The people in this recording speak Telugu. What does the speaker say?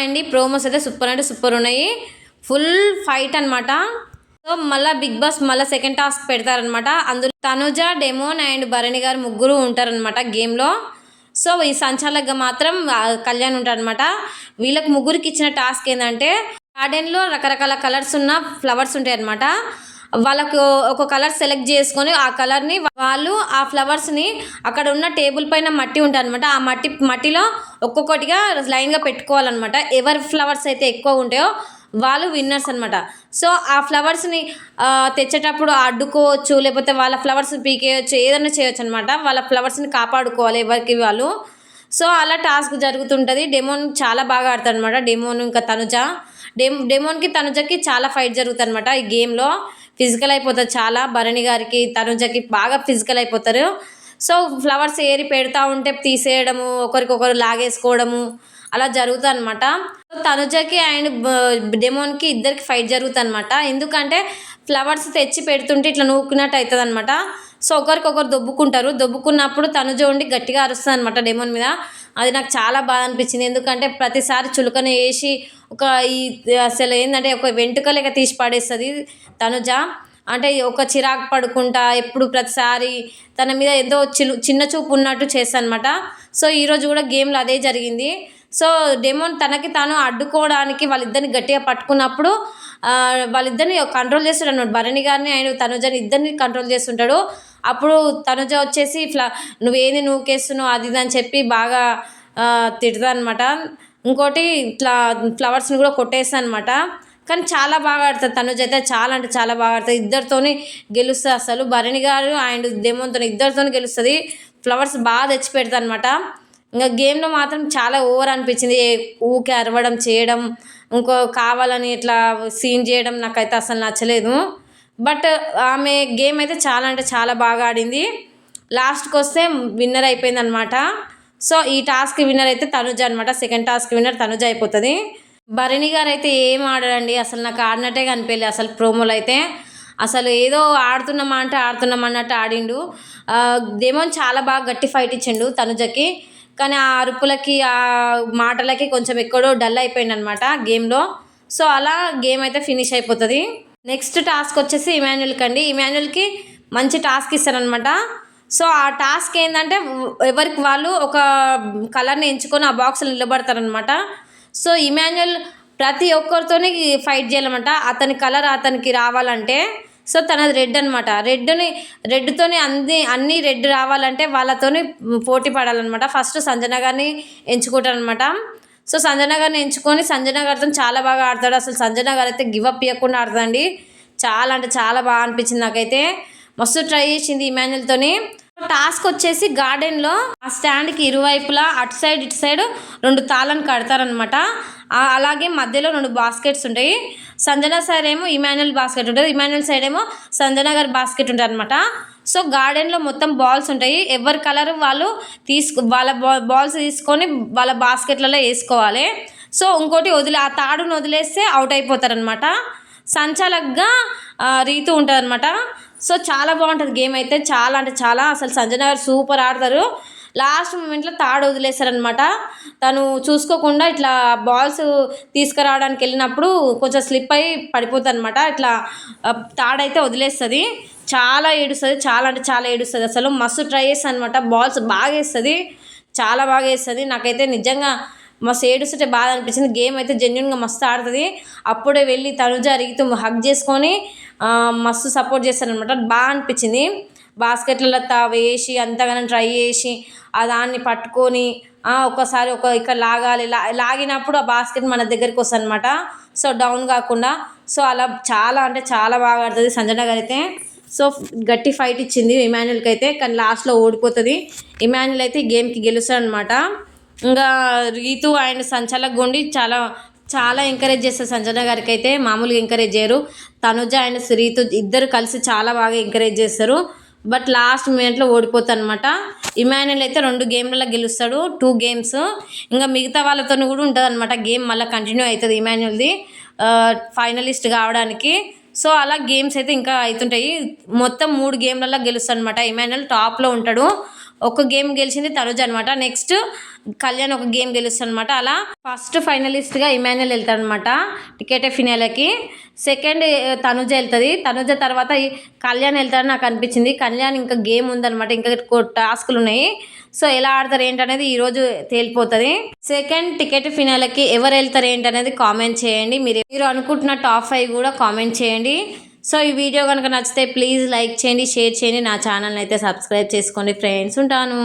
అండి ప్రోమోస్ అయితే సూపర్ అంటే సూపర్ ఉన్నాయి. ఫుల్ ఫైట్ అనమాట సో మళ్ళీ బిగ్ బాస్ మళ్ళీ సెకండ్ టాస్క్ పెడతారనమాట అందులో తనుజ డెమోన్ అండ్ భరణి గారు ముగ్గురు ఉంటారనమాట గేమ్లో సో ఈ సంచాలకుగా మాత్రం కళ్యాణ్ ఉంటారనమాట వీళ్ళకి ముగ్గురికి ఇచ్చిన టాస్క్ ఏంటంటే గార్డెన్లో రకరకాల కలర్స్ ఉన్న ఫ్లవర్స్ ఉంటాయి అనమాట వాళ్ళకు ఒక కలర్ సెలెక్ట్ చేసుకొని ఆ కలర్ని వాళ్ళు ఆ ఫ్లవర్స్ని అక్కడ ఉన్న టేబుల్ పైన మట్టి ఉంటుంది అనమాట ఆ మట్టి మట్టిలో ఒక్కొక్కటిగా లైన్గా పెట్టుకోవాలన్నమాట. ఎవరి ఫ్లవర్స్ అయితే ఎక్కువ ఉంటాయో వాళ్ళు విన్నర్స్ అనమాట సో ఆ ఫ్లవర్స్ని తెచ్చేటప్పుడు అడ్డుకోవచ్చు లేకపోతే వాళ్ళ ఫ్లవర్స్ పీకేయచ్చు ఏదైనా చేయొచ్చు అనమాట వాళ్ళ ఫ్లవర్స్ని కాపాడుకోవాలి ఎవరికి వాళ్ళు. సో అలా టాస్క్ జరుగుతుంటుంది. డెమోన్ చాలా బాగా ఆడతాడు అనమాట డెమోన్ ఇంకా తనుజ. డెమ్ డెమోన్కి తనుజకి చాలా ఫైట్ జరుగుతుంది అనమాట ఈ గేమ్లో ఫిజికల్ అయిపోతుంది చాలా. భరణి గారికి తనుజకి బాగా ఫిజికల్ అయిపోతారు. సో ఫ్లవర్స్ ఏరి పెడతా ఉంటే తీసేయడము ఒకరికొకరు లాగేసుకోవడము అలా జరుగుతుంది అనమాట తనుజకి అండ్ డెమోన్కి ఇద్దరికి ఫైట్ జరుగుతుంది అనమాట ఎందుకంటే ఫ్లవర్స్ తెచ్చి పెడుతుంటే ఇట్లా నూకినట్టు అవుతుంది అనమాట సో ఒకరికొకరు దొబ్బుకుంటారు. దొబ్బుకున్నప్పుడు తనుజ ఉండి గట్టిగా అరుస్తుంది అనమాట డెమోన్ మీద. అది నాకు చాలా బాధ అనిపించింది. ఎందుకంటే ప్రతిసారి చులకన వేసి ఒక ఈ అసలు ఏంటంటే ఒక వెంట్రుక లేక తీసి పడేస్తుంది తనుజ. అంటే ఒక చిరాకు పడుకుంటా ఎప్పుడు ప్రతిసారి తన మీద ఏదో చిలు చిన్న చూపు ఉన్నట్టు చేస్తానమాట సో ఈరోజు కూడా గేమ్లో అదే జరిగింది. సో డెమోన్ తనకి తాను అడ్డుకోవడానికి వాళ్ళిద్దరిని గట్టిగా పట్టుకున్నప్పుడు వాళ్ళిద్దరిని కంట్రోల్ చేస్తాడు అనమాట భరణి గారిని ఆయన తనుజని ఇద్దరిని కంట్రోల్ చేస్తుంటాడు. అప్పుడు తనుజ వచ్చేసి ఫ్లా నువ్వేంది నూకేస్తున్నావు? అది ఇది అని చెప్పి బాగా తిడతా అనమాట ఇంకోటి ఇట్లా ఫ్లవర్స్ని కూడా కొట్టేస్తా అనమాట కానీ చాలా బాగా ఆడుతుంది తనుజ అయితే. చాలా అంటే చాలా బాగా ఆడుతుంది. ఇద్దరితోని గెలుస్తుంది అసలు. భరణి గారు అండ్ దేమంతో ఇద్దరితోని గెలుస్తుంది. ఫ్లవర్స్ బాగా తెచ్చి పెడతా అనమాట ఇంకా గేమ్లో మాత్రం చాలా ఓవర్ అనిపించింది. ఊకే అరవడం చేయడం ఇంకో కావాలని ఇట్లా సీన్ చేయడం నాకైతే అసలు నచ్చలేదు. బట్ ఆమె గేమ్ అయితే చాలా అంటే చాలా బాగా ఆడింది. లాస్ట్కి వస్తే విన్నర్ అయిపోయింది అనమాట సో ఈ టాస్క్ విన్నర్ అయితే తనుజ అనమాట సెకండ్ టాస్క్ విన్నర్ తనుజ అయిపోతుంది. భరణి గారు అయితే ఏం ఆడారండి అసలు నాకు ఆడినట్టే కనిపించలేదు అసలు ప్రోమోలు అయితే. అసలు ఏదో ఆడుతున్నామా అంటే ఆడుతున్నాం అన్నట్టు ఆడిండు. ఆ, డెమోన్ చాలా బాగా గట్టి ఫైట్ ఇచ్చిండు తనుజకి. కానీ ఆ అరుపులకి ఆ మాటలకి కొంచెం ఎక్కడో డల్ అయిపోయింది అనమాట గేమ్లో. సో అలా గేమ్ అయితే ఫినిష్ అయిపోతుంది. నెక్స్ట్ టాస్క్ వచ్చేసి ఇమాన్యుల్కి అండి. ఇమాన్యుల్కి మంచి టాస్క్ ఇస్తారనమాట సో ఆ టాస్క్ ఏంటంటే ఎవరికి వాళ్ళు ఒక కలర్ని ఎంచుకొని ఆ బాక్స్లో నిలబడతారనమాట సో ఇమాన్యుల్ ప్రతి ఒక్కరితోని ఫైట్ చేయాలన్నమాట. అతని కలర్ అతనికి రావాలంటే సో తనది రెడ్ అనమాట రెడ్ని రెడ్తోని అన్ని అన్ని రెడ్ రావాలంటే వాళ్ళతోని పోటీ పడాలన్నమాట. ఫస్ట్ సంజన గారిని ఎంచుకుంటారనమాట సో సంజన గారిని ఎంచుకొని సంజన గారితో చాలా బాగా ఆడతాడు. అసలు సంజన గారు అయితే గివప్ ఇవ్వకుండా ఆడుతుందండి చాలా అంటే చాలా బాగా అనిపించింది నాకైతే. మస్తు ట్రై చేసింది ఇమాన్యుల్తోని టాస్క్ వచ్చేసి గార్డెన్లో ఆ స్టాండ్కి ఇరువైపులా అటు సైడ్ ఇటు సైడ్ రెండు తాళాన్ని కడతారనమాట అలాగే మధ్యలో రెండు బాస్కెట్స్ ఉంటాయి. సంజన సైడ్ ఏమో ఇమాన్యుల్ బాస్కెట్ ఉంటుంది. ఇమాన్యుల్ సైడ్ ఏమో సంజన గారి బాస్కెట్ ఉంటుంది అనమాట సో గార్డెన్లో మొత్తం బాల్స్ ఉంటాయి. ఎవరి కలర్ వాళ్ళు తీసుకు వాళ్ళ బాల్స్ తీసుకొని వాళ్ళ బాస్కెట్లలో వేసుకోవాలి. సో ఇంకోటి వదిలే ఆ తాడును వదిలేస్తే అవుట్ అయిపోతారనమాట సంచాలక్గా రీతు ఉంటుంది అనమాట సో చాలా బాగుంటుంది గేమ్ అయితే. చాలా అంటే చాలా. అసలు సంజయ్ గారు సూపర్ ఆడతారు. లాస్ట్ మూమెంట్లో తాడు వదిలేశారనమాట. తను చూసుకోకుండా ఇట్లా బాల్స్ తీసుకురావడానికి వెళ్ళినప్పుడు కొంచెం స్లిప్ అయి పడిపోతుంది అనమాట ఇట్లా తాడైతే వదిలేస్తుంది. చాలా ఏడుస్తుంది చాలా అంటే చాలా ఏడుస్తుంది. అసలు మస్తు ట్రై చేస్తుంది అనమాట బాల్స్ బాగా వేస్తుంది చాలా బాగా వేస్తుంది. నాకైతే నిజంగా మస్తు ఏడుస్తుంటే బాధ అనిపించింది. గేమ్ అయితే జెన్యున్గా మస్తు ఆడుతుంది. అప్పుడే వెళ్ళి తనుజ రీతు హగ్ చేసుకొని మస్తు సపోర్ట్ చేస్తారనమాట. బాగా అనిపించింది. బాస్కెట్లలో తా వేసి అంతగానో ట్రై చేసి ఆ దాన్ని పట్టుకొని ఒకసారి ఒక్కసారి ఒక ఇక్కడ లాగాలి. లా లాగినప్పుడు ఆ బాస్కెట్ మన దగ్గరికి వస్తుంది అనమాట సో డౌన్ కాకుండా సో అలా చాలా అంటే చాలా బాగా ఆడుతుంది సంజన గారు అయితే. సో గట్టి ఫైట్ ఇచ్చింది ఇమాన్యుల్కి అయితే కానీ లాస్ట్లో ఓడిపోతుంది. ఇమాన్యుల్ అయితే ఈ గేమ్కి గెలుస్తాడు అనమాట ఇంకా రీతు అండ్ సంచలక్ గుండి చాలా చాలా ఎంకరేజ్ చేస్తారు సంజన గారికి అయితే మామూలుగా ఎంకరేజ్ చేయరు. తనుజ అండ్ రీతు ఇద్దరు కలిసి చాలా బాగా ఎంకరేజ్ చేస్తారు. బట్ లాస్ట్ మినిట్లో ఓడిపోతారు అనమాట ఇమాన్యుల్ అయితే రెండు గేమ్లలో గెలుస్తాడు టూ గేమ్స్. ఇంకా మిగతా వాళ్ళతో కూడా ఉంటుంది అనమాట గేమ్ మళ్ళీ కంటిన్యూ అవుతుంది ఇమాన్యుల్ది ఫైనలిస్ట్ కావడానికి. సో అలా గేమ్స్ అయితే ఇంకా అవుతుంటాయి. మొత్తం మూడు గేమ్లలో గెలుస్తాడు అనమాట ఇమాన్యుల్ టాప్లో ఉంటాడు. ఒక గేమ్ గెలిచింది తరోజ్ అనమాట నెక్స్ట్ కళ్యాణ్ ఒక గేమ్ గెలుస్తాడు అనమాట అలా ఫస్ట్ ఫైనలిస్ట్గా ఇమాన్యుల్ వెళ్తాడు అనమాట టికెట్ ఫినాలకి. సెకండ్ తనుజ వెళ్తుంది. తనుజ తర్వాత కళ్యాణ్ వెళ్తాడని నాకు అనిపించింది. కళ్యాణ్ ఇంకా గేమ్ ఉందనమాట. ఇంకా టాస్కులు ఉన్నాయి. సో ఎలా ఆడతారు ఏంటనేది ఈరోజు తేలిపోతుంది. సెకండ్ టికెట్ ఫినాలకి ఎవరు వెళ్తారు ఏంటనేది కామెంట్ చేయండి. మీరు మీరు అనుకుంటున్న టాప్ ఫైవ్ కూడా కామెంట్ చేయండి. సో ఈ వీడియో కనుక నచ్చితే ప్లీజ్ లైక్ చేయండి షేర్ చేయండి. నా ఛానల్ని అయితే సబ్స్క్రైబ్ చేసుకోండి ఫ్రెండ్స్. ఉంటాను.